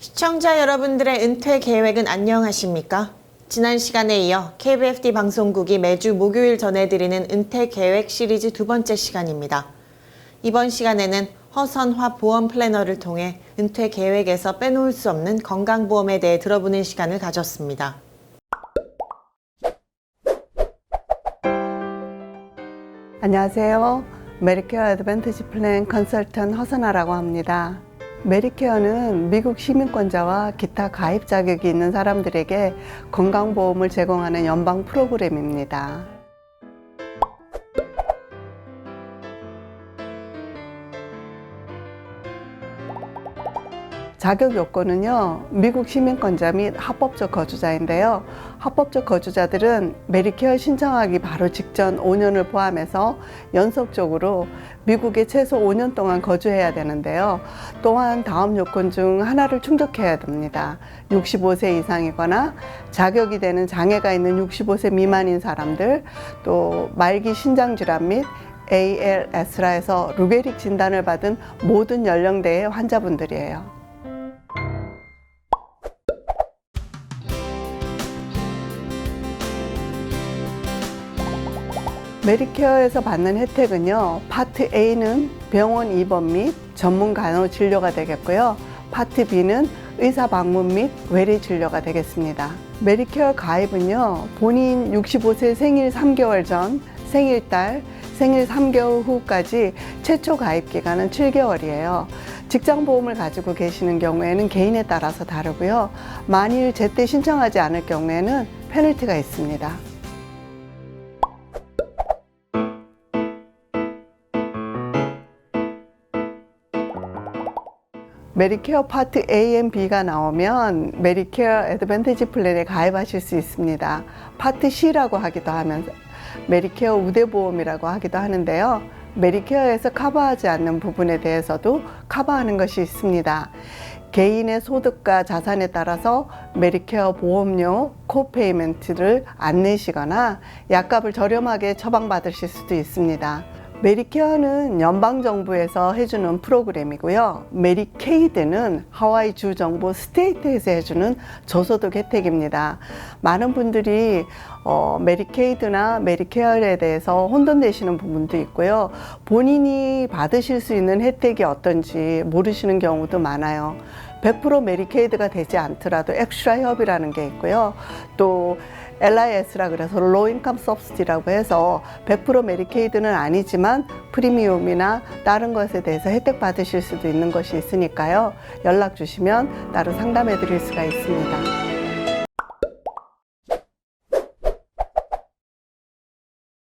시청자 여러분들의 은퇴 계획은 안녕하십니까? 지난 시간에 이어 KBFD 방송국이 매주 목요일 전해드리는 은퇴 계획 시리즈 두 번째 시간입니다. 이번 시간에는 허선화 보험 플래너를 통해 은퇴 계획에서 빼놓을 수 없는 건강보험에 대해 들어보는 시간을 가졌습니다. 안녕하세요. 메리케어 어드밴티지 플랜 컨설턴 허선아라고 합니다. 메리케어는 미국 시민권자와 기타 가입 자격이 있는 사람들에게 건강보험을 제공하는 연방 프로그램입니다. 자격 요건은요, 미국 시민권자 및 합법적 거주자인데요. 합법적 거주자들은 메리케어 신청하기 바로 직전 5년을 포함해서 연속적으로 미국에 최소 5년 동안 거주해야 되는데요. 또한 다음 요건 중 하나를 충족해야 됩니다. 65세 이상이거나 자격이 되는 장애가 있는 65세 미만인 사람들, 또 말기 신장 질환 및 ALS라 해서 루게릭 진단을 받은 모든 연령대의 환자분들이에요. 메디케어에서 받는 혜택은요. 파트 A는 병원 입원 및 전문 간호 진료가 되겠고요. 파트 B는 의사 방문 및 외래 진료가 되겠습니다. 메디케어 가입은요. 본인 65세 생일 3개월 전, 생일달, 생일 3개월 후까지 최초 가입 기간은 7개월이에요. 직장 보험을 가지고 계시는 경우에는 개인에 따라서 다르고요. 만일 제때 신청하지 않을 경우에는 페널티가 있습니다. 메디케어 파트 A 앤 B가 나오면 메디케어 애드밴티지 플랜에 가입하실 수 있습니다. 파트 C라고 하기도 하면서 메디케어 우대보험이라고 하기도 하는데요. 메디케어에서 커버하지 않는 부분에 대해서도 커버하는 것이 있습니다. 개인의 소득과 자산에 따라서 메디케어 보험료 코페이멘트를 안 내시거나 약값을 저렴하게 처방받으실 수도 있습니다. 메디케어는 연방정부에서 해주는 프로그램이고요. 메디케이드는 하와이 주정부 스테이트에서 해주는 저소득 혜택입니다. 많은 분들이 어, 메디케이드나 메디케어에 대해서 혼돈되시는 부분도 있고요. 본인이 받으실 수 있는 혜택이 어떤지 모르시는 경우도 많아요. 100% 메디케이드가 되지 않더라도 엑스트라 협이라는 게 있고요. 또 LIS라 그래서 로우 인컴 서브시디라고 해서 100% 메디케이드는 아니지만 프리미엄이나 다른 것에 대해서 혜택 받으실 수도 있는 것이 있으니까요. 연락 주시면 따로 상담해 드릴 수가 있습니다.